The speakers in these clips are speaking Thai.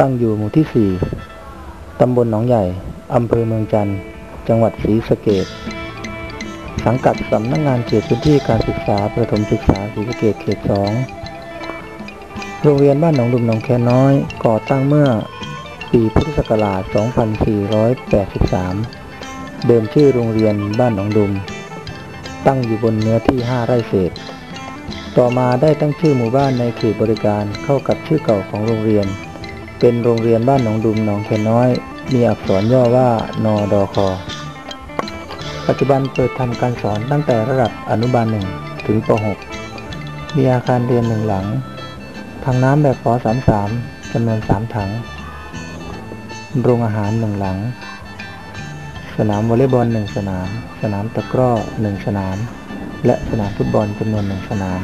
ตั้งอยู่หมู่ที่ 4 ตำบลหนองใหญ่ อำเภอเมืองจันทร์ จังหวัดศรีสะเกดสังกัดสำนักงงานเขตพื้นที่การศึกษาประถมศึกษาศรีสะเกดเขต 2 โรงเรียนบ้านหนองดุมหนองแคนน้อย ก่อตั้งเมื่อปีพุทธศักราช 2483 เดิมชื่อโรงเรียนบ้านหนองดุม ตั้งอยู่บนเนื้อที่ 5 ไร่เศษ ต่อมาได้ตั้งชื่อหมู่บ้านในเขตบริการเข้ากับชื่อเก่าของโรงเรียน เป็นโรงเรียนบ้านหนองดุมหนองแคน้อย มีอักษรย่อว่านอดอคอปัจจุบันเปิดทำการสอนตั้งแต่ระดับอนุบาลหนึ่งถึงป .6 มีอาคารเรียนหนึ่งหลัง ทางน้ำแบบป .33 จำนวน 3 ถัง โรงอาหารหนึ่งหลัง สนามวอลเลย์บอลหนึ่งสนาม สนามตะกร้อหนึ่งสนาม และสนามฟุตบอลจำนวนหนึ่งสนาม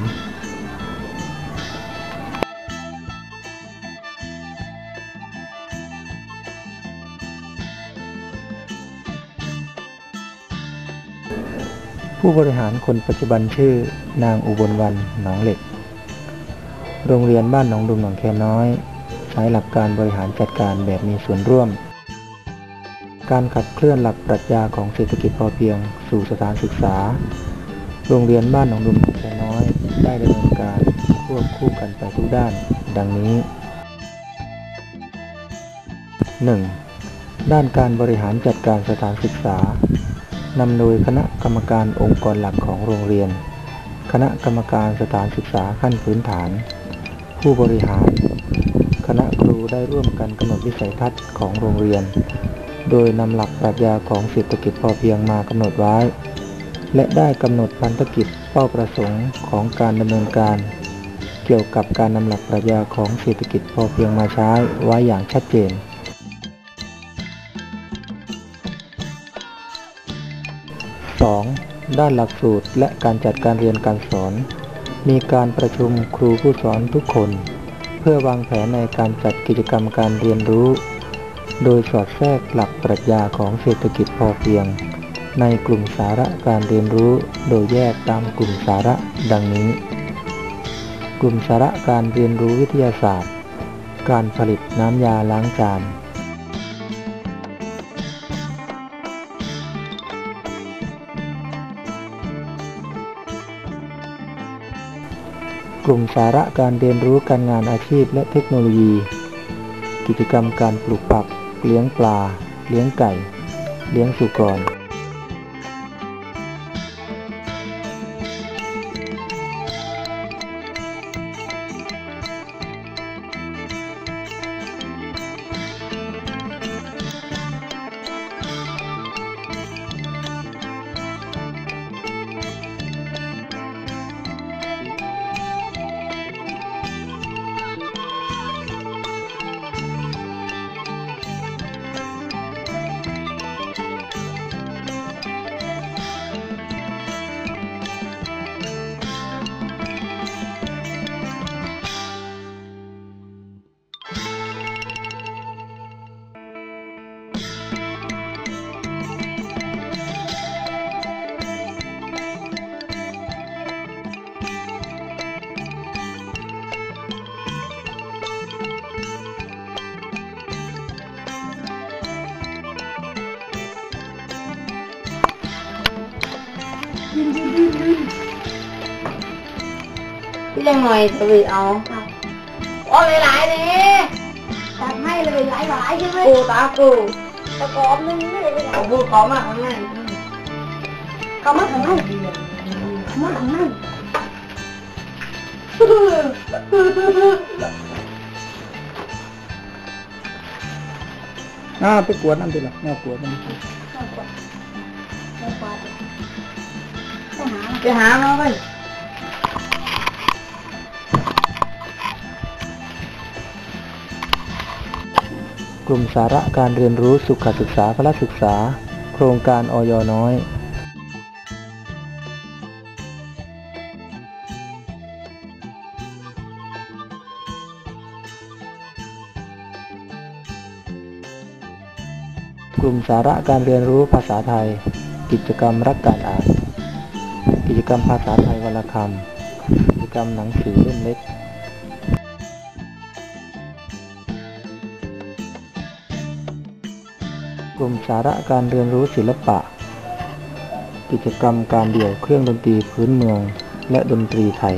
ผู้บริหารคนปัจจุบันชื่อนางอุบลวันหนองเหล็ก โรงเรียนบ้านหนองดุมหนองแคน้อย ใช้หลักการบริหารจัดการแบบมีส่วนร่วม การขับเคลื่อนหลักปรัชญาของเศรษฐกิจพอเพียงสู่สถานศึกษา โรงเรียนบ้านหนองดุมหนองแคน้อย ได้ดำเนินการควบคู่กันไปทุกด้าน ดังนี้ 1. ด้านการบริหารจัดการสถานศึกษา นำโดยคณะกรรมการองค์กรหลักของโรงเรียน คณะกรรมการสถานศึกษาขั้นพื้นฐาน ผู้บริหาร คณะครูได้ร่วมกันกำหนดวิสัยทัศน์ของโรงเรียน โดยนำหลักปรัชญาของเศรษฐกิจพอเพียงมากำหนดไว้ และได้กำหนดพันธกิจเป้าประสงค์ของการดำเนินการ เกี่ยวกับการนำหลักปรัชญาของเศรษฐกิจพอเพียงมาใช้ไว้อย่างชัดเจน 2. ด้านหลักสูตรและการจัดการเรียนการสอน มีการประชุมครูผู้สอนทุกคน เพื่อวางแผนในการจัดกิจกรรมการเรียนรู้ โดยสอดแทรกหลักปรัชญาของเศรษฐกิจพอเพียง ในกลุ่มสาระการเรียนรู้ โดยแยกตามกลุ่มสาระดังนี้ กลุ่มสาระการเรียนรู้วิทยาศาสตร์ การผลิตน้ำยาล้างจาน กลุ่มสาระการเรียนรู้การงานอาชีพและเทคโนโลยี กิจกรรมการปลูกผัก เลี้ยงปลา เลี้ยงไก่ เลี้ยงสุกร พี่ยังหน่อยจะไปเอาเอาหลายๆเลยตัดให้เลยหลายๆใช่ไหมกูตากูตะกอบนึงเลยเอาพูดขอมาข้างในเขามาข้างในเขามาข้างในอ่าไปกวดนั่นสิล่ะแม่กวดมันไป หามาไปกลุ่มสาระการเรียนรู้สุขศึกษาพละศึกษา โครงการออยน้อย กลุ่มสาระการเรียนรู้ภาษาไทย กิจกรรมรักการอ่าน กิจกรรมภาษาไทยวรรณคำกิจกรรมหนังสือเล่มเล็กกลุ่มสาระการเรียนรู้ศิลปะ กิจกรรมการเดี่ยวเครื่องดนตรีพื้นเมือง และดนตรีไทย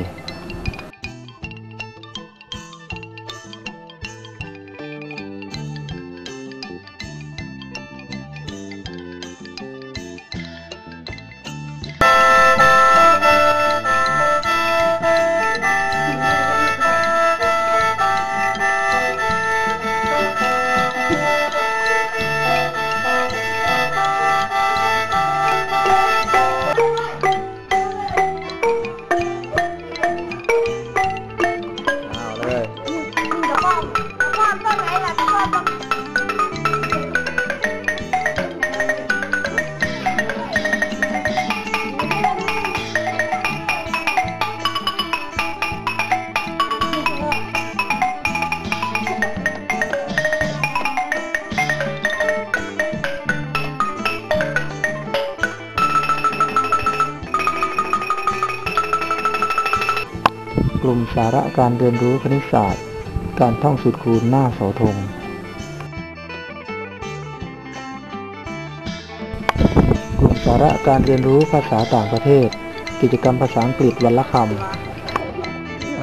ลุ่มสาระการเรียนรู้คณิตศาสตร์ การท่องสูตรคูณหน้าเสาธง กลุ่มสาระการเรียนรู้ภาษาต่างประเทศ กิจกรรมภาษาอังกฤษวันละคำอ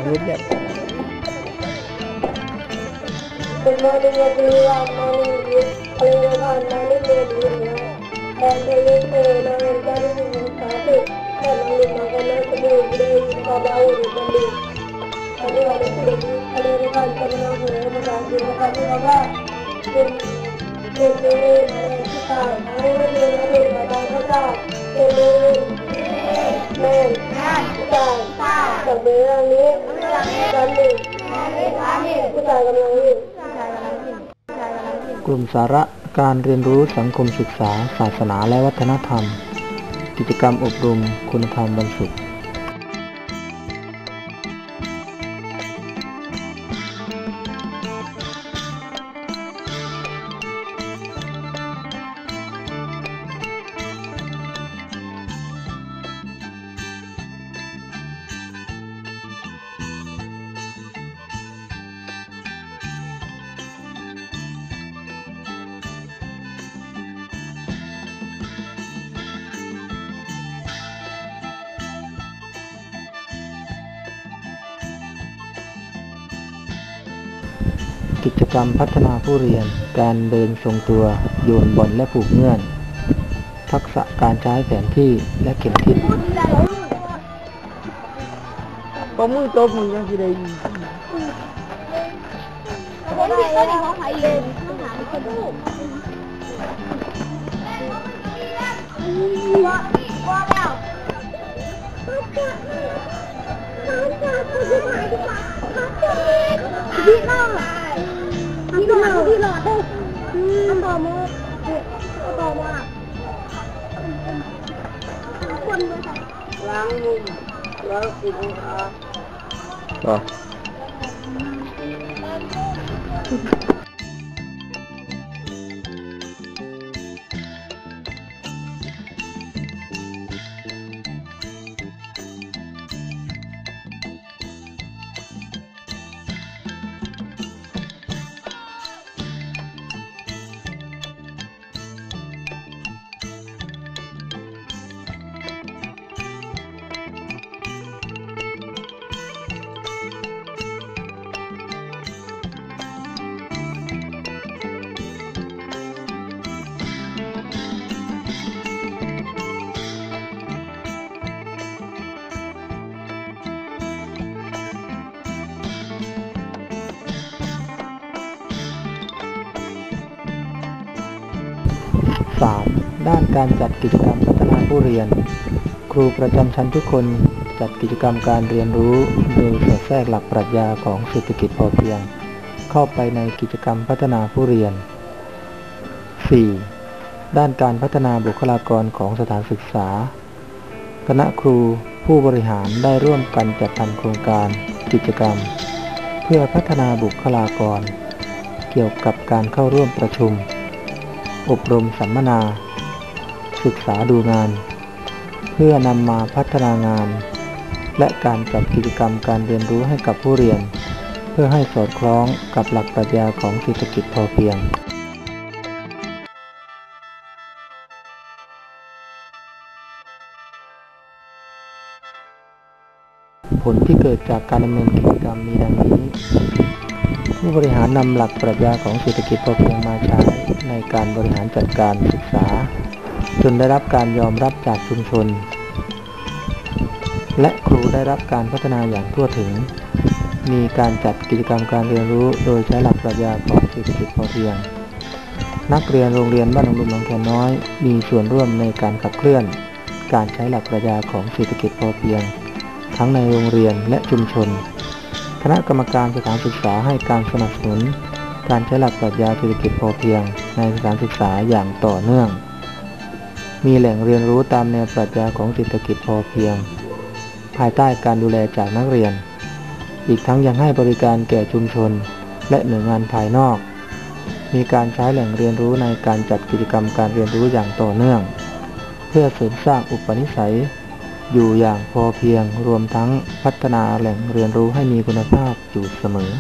า กับเรื่องนี้การหนึ่งผู้ชายกำลังวิ่งกลุ่มสาระการเรียนรู้สังคมศึกษา ศาสนาและวัฒนธรรม กิจกรรมอบรมคุณธรรมบรรสุข กิจกรรมพัฒนาผู้เรียน การเดินทรงตัว โยนบอลและผูกเงื่อน ทักษะการใช้แผนที่และเข็มทิศก็มึงจบมึงยังสิได้ยินผมผิดก็ได้เพราะใครเองทหารคนดูว่าว่าแล้วพี่น้อง พี่หลอดพี่หลอดต่อมือต่อมาคนล้าง 3. ด้านการจัดกิจกรรมพัฒนาผู้เรียน ครูประจำชั้นทุกคนจัดกิจกรรมการเรียนรู้โดยสอดแทรกหลักปรัชญาของเศรษฐกิจพอเพียง เข้าไปในกิจกรรมพัฒนาผู้เรียน 4. ด้านการพัฒนาบุคลากรของสถานศึกษา คณะครูผู้บริหารได้ร่วมกันจัดทำโครงการกิจกรรม เพื่อพัฒนาบุคลากร เกี่ยวกับการเข้าร่วมประชุม อบรมสัมมนา ศึกษาดูงาน เพื่อนำมาพัฒนางาน และการจัดกิจกรรมการเรียนรู้ให้กับผู้เรียน เพื่อให้สอดคล้องกับหลักปรัชญาของเศรษฐกิจพอเพียงผลที่เกิดจากการดำเนินกิจกรรมมีดังนี้ ผู้บริหารนำหลักปรัชญาของเศรษฐกิจพอเพียงมาใช้ ในการบริหารจัดการศึกษา จนได้รับการยอมรับจากชุมชน และครูได้รับการพัฒนาอย่างทั่วถึง มีการจัดกิจกรรมการเรียนรู้โดยใช้หลักปรัชญาของเศรษฐกิจพอเพียง นักเรียนโรงเรียนบ้านหนองดุมหนองแคนน้อย มีส่วนร่วมในการขับเคลื่อน การใช้หลักปรัชญาของเศรษฐกิจพอเพียง ทั้งในโรงเรียนและชุมชน คณะกรรมการสถานศึกษาให้การสนับสนุน การใช้หลักปรัชญาเศรษฐกิจพอเพียง ในสถานศึกษาอย่างต่อเนื่อง มีแหล่งเรียนรู้ตามแนวปรัชญาของเศรษฐกิจพอเพียง ภายใต้การดูแลจากนักเรียน อีกทั้งยังให้บริการแก่ชุมชน และหน่วยงานภายนอก มีการใช้แหล่งเรียนรู้ในการจัดกิจกรรมการเรียนรู้อย่างต่อเนื่อง เพื่อเสริมสร้างอุปนิสัย อยู่อย่างพอเพียงรวมทั้งพัฒนาแหล่งเรียนรู้ให้มีคุณภาพอยู่เสมอ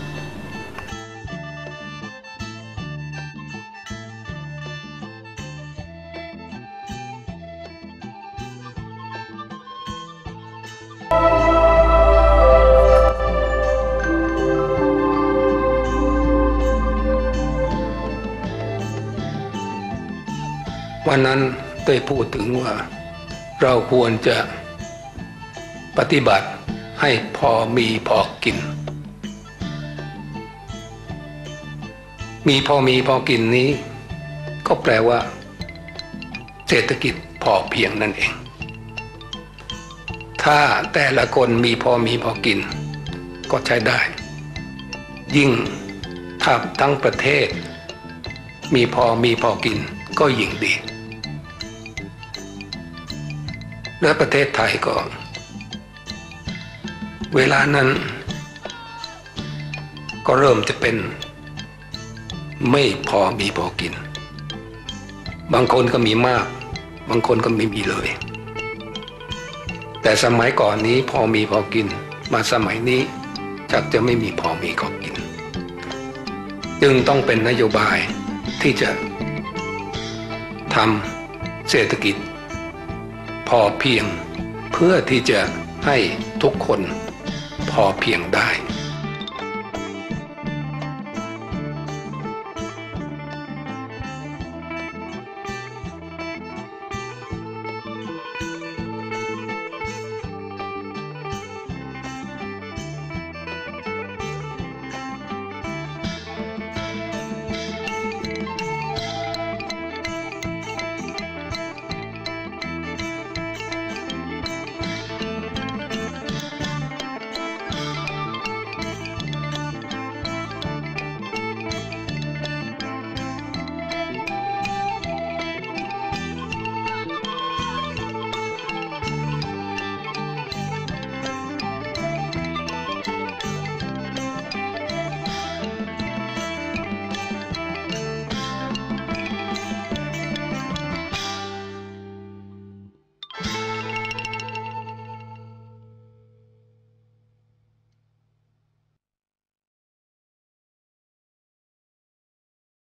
วันนั้นได้พูดถึงว่า เราควรจะปฏิบัติให้พอมีพอกิน มีพอมีพอกินนี้ ก็แปลว่า เศรษฐกิจพอเพียงนั่นเอง ถ้าแต่ละคนมีพอมีพอกิน ก็ใช้ได้ ยิ่งถ้าทั้งประเทศ มีพอมีพอกินก็ยิ่งดี และประเทศไทยก็เวลานั้น ก็เริ่มจะเป็น ไม่พอมีพอกิน บางคนก็มีมาก บางคนก็ไม่มีเลย แต่สมัยก่อนนี้พอมีพอกิน มาสมัยนี้จักจะไม่มีพอมีก็กิน จึงต้องเป็นนโยบายที่จะทำเศรษฐกิจ พอเพียง เพื่อที่จะให้ทุกคนพอเพียงได้